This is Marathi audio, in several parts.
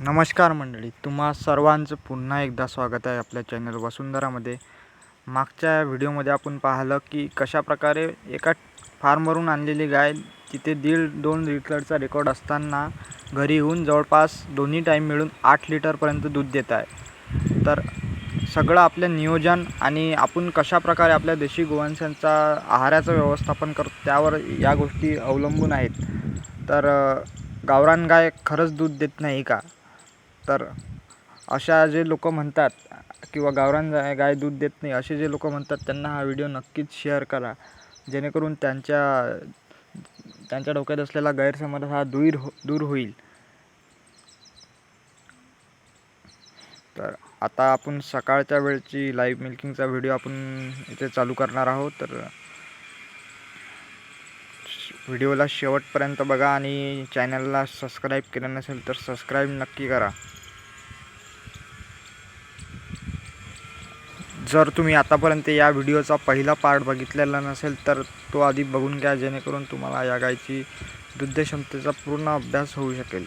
नमस्कार मंडळी तुम्हा सर्वांचं पुन्हा एकदा स्वागत आहे आपल्या चॅनल वसुंधरामध्ये. मागच्या व्हिडिओमध्ये आपण पाहिलं की कशाप्रकारे एका फार्मवरून आणलेली गाय तिथे दीड दोन लिटरचा रेकॉर्ड असताना घरी येऊन जवळपास दोन्ही टाईम मिळून आठ लिटरपर्यंत दूध देत आहे. तर सगळं आपलं नियोजन आणि आपण कशाप्रकारे आपल्या देशी गोवंशांचा आहाराचं व्यवस्थापन करतो त्यावर या गोष्टी अवलंबून आहेत. तर गावरान गाय खरंच दूध देत नाही का? तर अशा जे लोक म्हणतात किंवा गावरान गाय गाय दूध देत नाही असे जे लोक म्हणतात त्यांना हा व्हिडिओ नक्कीच शेअर करा. जेणेकरून त्यांच्या त्यांच्या डोक्यात असलेला गैरसमज हा दूर हो दूर होईल. तर आता आपण सकाळच्या वेळची लाईव्ह मिल्किंगचा व्हिडिओ आपण इथे चालू करणार आहोत. तर व्हिडिओला शेवटपर्यंत बघा आणि चॅनलला सबस्क्राईब केलं नसेल तर सबस्क्राईब नक्की करा. जर तुम्ही आतापर्यंत या व्हिडिओचा पहिला पार्ट बघितलेला नसेल तर तो आधी बघून घ्या जेणेकरून तुम्हाला या गायची दुग्धक्षमतेचा पूर्ण अभ्यास होऊ शकेल.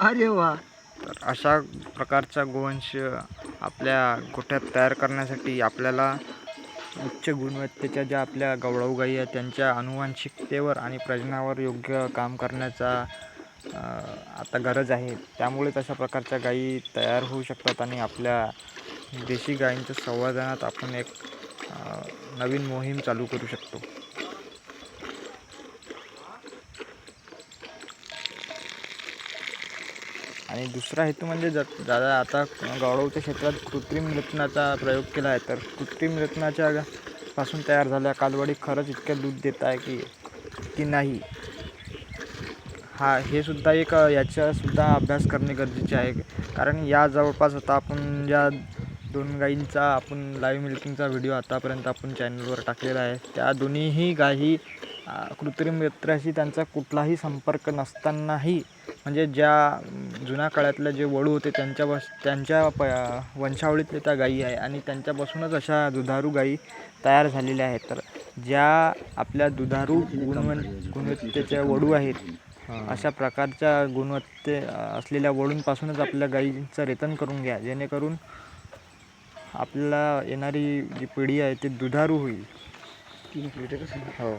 अरे वा. तर अशा प्रकारचा गोवंश आपल्या गोठ्यात तयार करण्यासाठी आपल्याला उच्च गुणवत्तेच्या ज्या आपल्या गवळाऊ गाई आहेत त्यांच्या अनुवांशिकतेवर आणि प्रजनावर योग्य काम करण्याचा आता गरज आहे. त्यामुळेच अशा प्रकारच्या गायी तयार होऊ शकतात आणि आपल्या देशी गायींच्या संवर्धनात आपण एक नवीन मोहीम चालू करू शकतो. आणि दुसरा हेतू म्हणजे ज दादा आता गौरवच्या क्षेत्रात कृत्रिम रत्नाचा प्रयोग केला आहे तर कृत्रिम रत्नाच्या पासून तयार झाल्या कालवडी खरंच इतक्या दूध देत आहे की की नाही? हा हे सुद्धा एक याच्यासुद्धा याचासुद्धा अभ्यास करणे गरजेचे आहे. कारण या जवळपास आता आपण ज्या दोन गायींचा आपण लाईव्ह मिल्किंगचा व्हिडिओ आतापर्यंत आपण चॅनलवर टाकलेला आहे त्या दोन्हीही गायी कृत्रिम यंत्राशी त्यांचा कुठलाही संपर्क नसतानाही म्हणजे ज्या जुन्या काळातल्या जे वडू होते त्यांच्या बस त्यांच्या प वंशावळीतल्या त्या गायी आहे आणि त्यांच्यापासूनच अशा दुधारू गायी तयार झालेल्या आहेत. तर ज्या आपल्या दुधारू गुणवन गुणवत्तेच्या वडू आहेत अशा प्रकारच्या गुणवत्ते असलेल्या वडूंपासूनच आपल्या गायींचं रेतन करून घ्या जेणेकरून आपल्याला येणारी जी पिढी आहे ती दुधारू होईल. हो.